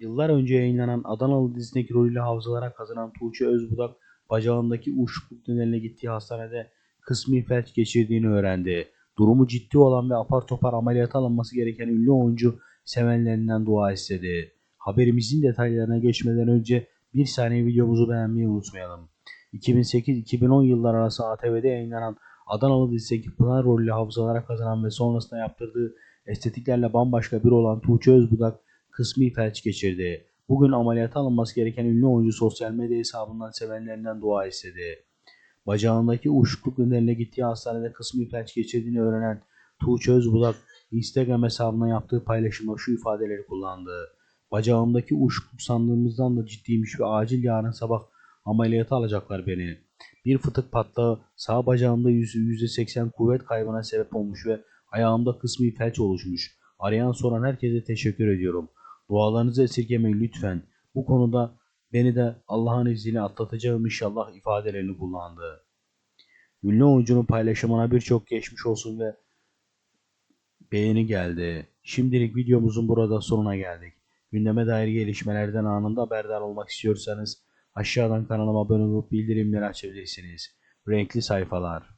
Yıllar önce yayınlanan Adanalı dizisindeki rolüyle hafızalara kazanan Tuğçe Özbudak, bacağındaki uyuşukluk nedeniyle gittiği hastanede kısmi felç geçirdiğini öğrendi. Durumu ciddi olan ve apar topar ameliyata alınması gereken ünlü oyuncu sevenlerinden dua istedi. Haberimizin detaylarına geçmeden önce bir saniye videomuzu beğenmeyi unutmayalım. 2008-2010 yıllar arası ATV'de yayınlanan Adanalı dizisindeki Pınar rolüyle hafızalara kazanan ve sonrasında yaptırdığı estetiklerle bambaşka bir olan Tuğçe Özbudak kısmi felç geçirdi. Bugün ameliyata alınması gereken ünlü oyuncu sosyal medya hesabından sevenlerinden dua istedi. Bacağındaki uyuşukluk nedeniyle gittiği hastanede kısmi felç geçirdiğini öğrenen Tuğçe Özbudak Instagram hesabına yaptığı paylaşımda şu ifadeleri kullandı. Bacağımdaki uyuşukluk sandığımızdan da ciddiymiş ve acil yarın sabah ameliyata alacaklar beni. Bir fıtık patlağı sağ bacağımda %80 kuvvet kaybına sebep olmuş ve ayağımda kısmi felç oluşmuş. Arayan soran herkese teşekkür ediyorum. Dualarınızı esirgemeyin lütfen. Bu konuda beni de Allah'ın izniyle atlatacağım inşallah ifadelerini kullandı. Ünlü oyuncunun paylaşımına birçok geçmiş olsun ve beğeni geldi. Şimdilik videomuzun burada sonuna geldik. Gündeme dair gelişmelerden anında haberdar olmak istiyorsanız aşağıdan kanalıma abone olup bildirimleri açabilirsiniz. Renkli sayfalar.